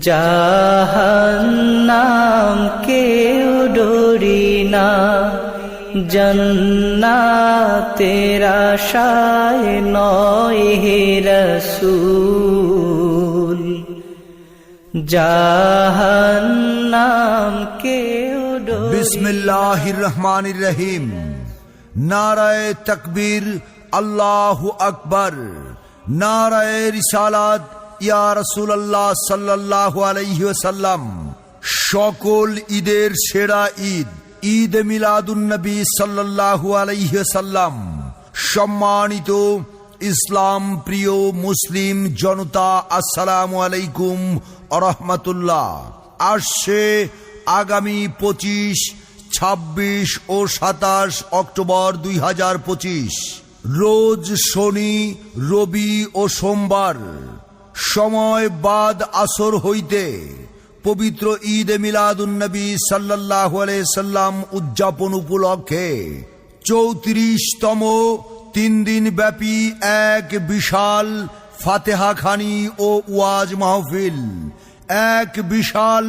জাহান্নাম কেউ ডরি না। জন্নাতের আশায় নয় হে রসুল। জাহান্নাম কেউ বিসমিল্লাহির রহমানির রহিম। নারায় তকবীর, আল্লাহ আকবর। নারায় রিসালাত ইয়া সাল্লাল্লাহু আলাইহি সকল ঈদের সেরা ঈদ ঈদ মিলাদুন নবী সাল্লাল্লাহু আলাইহি ওয়াসাল্লাম, সম্মানিত ইসলাম প্রিয় মুসলিম জনতা, আসসালামু আলাইকুম রহমতুল্লাহ। আসছে আগামী পঁচিশ, ছাব্বিশ ও সাতাশ অক্টোবর দুই হাজার পঁচিশ, রোজ শনি, রবি ও সোমবার। সময় বাদ আসর হইতে পবিত্র ঈদ মিলাদুন্নবী সাল্লাহ সাল্লাম উদযাপন উপলক্ষে চৌত্রিশতম তিন দিন ব্যাপী এক বিশাল ফাতেহা খানি ও ওয়াজ মাহফিল। এক বিশাল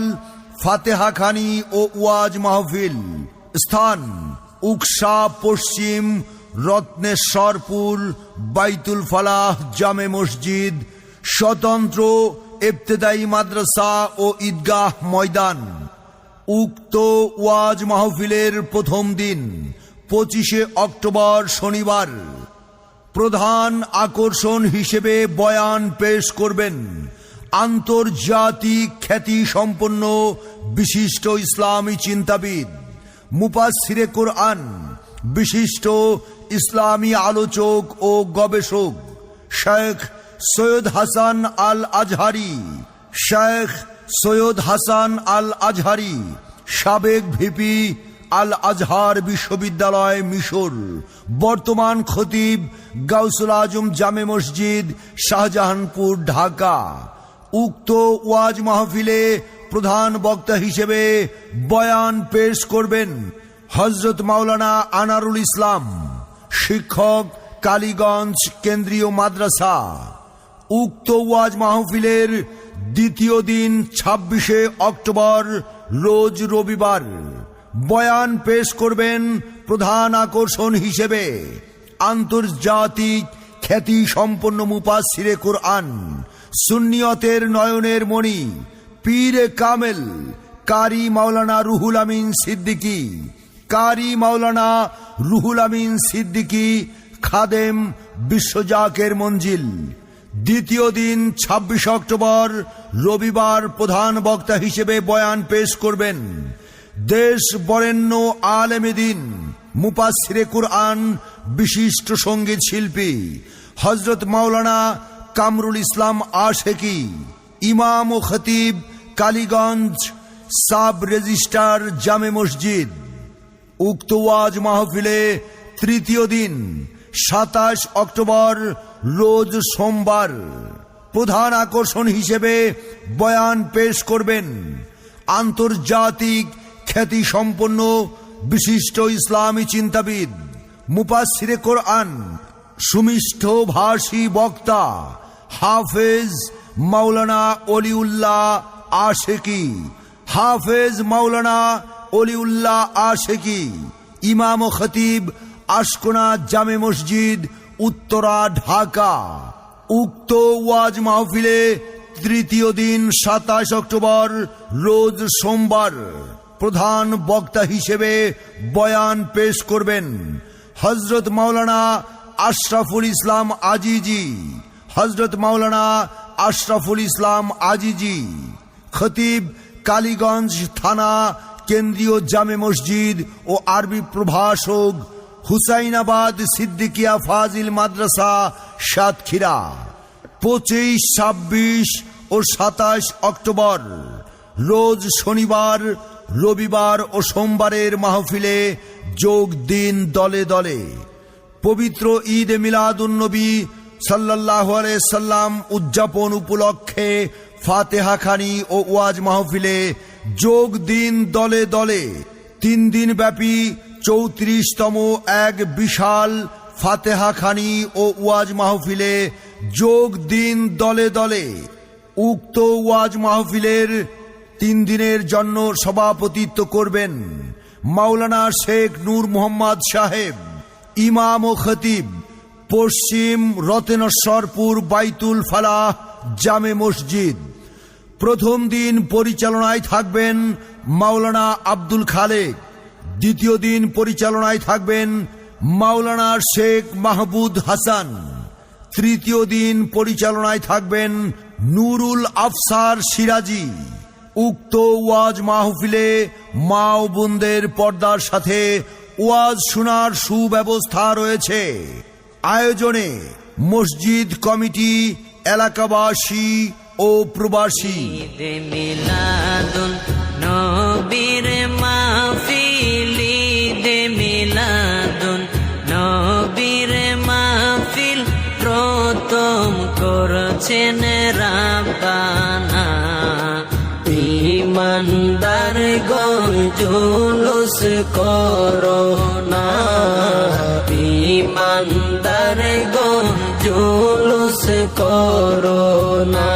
ফাতেহা খানি ও ওয়াজ মাহফিল। স্থান উকসা পশ্চিম রত্নেশ্বরপুর বাইতুল ফালাহ জামে মসজিদ স্বতন্ত্র ইবতেদায়ী মাদ্রাসা ও ঈদগাহ ময়দান, উক্ত ওয়াজ মাহফিলের প্রথম দিন, পঁচিশে অক্টোবর শনিবার। প্রধান আকর্ষণ হিসেবে বয়ান পেশ করবেন আন্তর্জাতিক খ্যাতি সম্পন্ন বিশিষ্ট ইসলামী চিন্তাবিদ মুপাসিরে কোরআন, বিশিষ্ট ইসলামী আলোচক ও গবেষক শেখ সৈয়দ হাসান আল আজহারি শেখ সৈয়দ হাসান আল আজহারি সাবেক ভিপি আল আজহার বিশ্ববিদ্যালয়, মিশর। বর্তমান খতিব গাউসুল আজম জামে মসজিদ, শাহজাহানপুর, ঢাকা। উক্ত ওয়াজ মাহফিলে প্রধান বক্তা হিসেবে বয়ান পেশ করবেন হজরত মাওলানা আনারুল ইসলাম, শিক্ষক, কালীগঞ্জ কেন্দ্রীয় মাদ্রাসা। উক্ত ওয়াজ মাহফিলের দ্বিতীয় দিন ছাব্বিশে অক্টোবর, রোজ রবিবার। বয়ান পেশ করবেন প্রধান আকর্ষণ হিসেবে আন্তর্জাতিক খ্যাতি সম্পন্ন মুপাসিরে কোরআন, সুন্নিয়তের নয়নের মণি, পীর কামেল, কারি মাওলানা রুহুল আমিন সিদ্দিকী, কারি মাওলানা রুহুল আমিন সিদ্দিকী খাদেম বিশ্বজাকের মঞ্জিল দ্বিতীয় দিন, ছাব্বিশ অক্টোবর, রবিবার প্রধান বক্তা হিসেবে বয়ান পেশ করবেন। দেশ বরেণ্য আলেমেদিন মুপাসিরে কুরআন, বিশিষ্ট সংগীত শিল্পী হজরত মাওলানা কামরুল ইসলাম আশেকি, ইমাম ও খতিব কালীগঞ্জ সাব রেজিস্ট্রার জামে মসজিদ। উক্ত ওয়াজ মাহফিলে তৃতীয় দিন সাতাশ অক্টোবর, রোজ সোমবার। প্রধান আকর্ষণ হিসেবে বয়ান পেশ করবেন আন্তর্জাতিক খ্যাতি সম্পন্ন বিশিষ্ট ইসলামী চিন্তাবিদ মুপাসিরে কোরআন সুমিষ্ঠ ভাষী বক্তা হাফেজ মাওলানা অলিউল্লাহ আশেকি, হাফেজ মাওলানা অলিউল্লাহ আশেকি, ইমাম খতিব আশকোনা জামে মসজিদ, উত্তরা, ঢাকা। উক্ত ওয়াজ মাহফিলে তৃতীয় দিন সাতাশ অক্টোবর, রোজ সোমবার প্রধান বক্তা হিসেবে বয়ান পেশ করবেন হজরত মাওলানা আশরাফুল ইসলাম আজিজি। হজরত মাওলানা আশরাফুল ইসলাম আজিজি, খতিব কালীগঞ্জ থানা কেন্দ্রীয় জামে মসজিদ ও আরবি প্রভাষক হুসাইনাবাদ সিদ্দিকিয়া ফাজিল মাদ্রাসা সাতক্ষীরা, পঁচিশ, ছাব্বিশ ও সাতাশ অক্টোবর, রোজ শনিবার, রবিবার ও সোমবারের মাহফিলে যোগ দিন দলে দলে। পবিত্র ঈদ মিলাদুন্নবী সাল্লাহ সাল্লাম উদযাপন উপলক্ষে ফাতেহা খানি ও ওয়াজ মাহফিলে যোগ দিন দলে দলে। তিন দিন ব্যাপী চৌত্রিশতম এক বিশাল ফাতেহা খানি ও ওয়াজ মাহফিলে যোগ দিন দলে দলে। উক্ত ওয়াজ মাহফিলের তিন দিনের জন্য সভাপতিত্ব করবেন মাওলানা শেখ নূর মোহাম্মদ সাহেব, ইমাম ও খতিব, পশ্চিম রতেনশ্বরপুর বাইতুল ফালাহ জামে মসজিদ। প্রথম দিন পরিচালনায় থাকবেন মাওলানা আব্দুল খালেক। দ্বিতীয় দিন পরিচালনায় থাকবেন মাওলানা শেখ মাহবুদ হাসান। তৃতীয় দিন পরিচালনায় থাকবেন নুরুল আফসার সিরাজি। উক্ত ওয়াজ মাহফিলে মা ও বোনদের পর্দার সাথে ওয়াজ শোনার সুব্যবস্থা রয়েছে। আয়োজনে মসজিদ কমিটি, এলাকাবাসী ও প্রবাসী। নবীর মাহফিল করছেন রাব্বানা। ইমানদার গজুলুস করোনা ইমানদার গজুলুস করোনা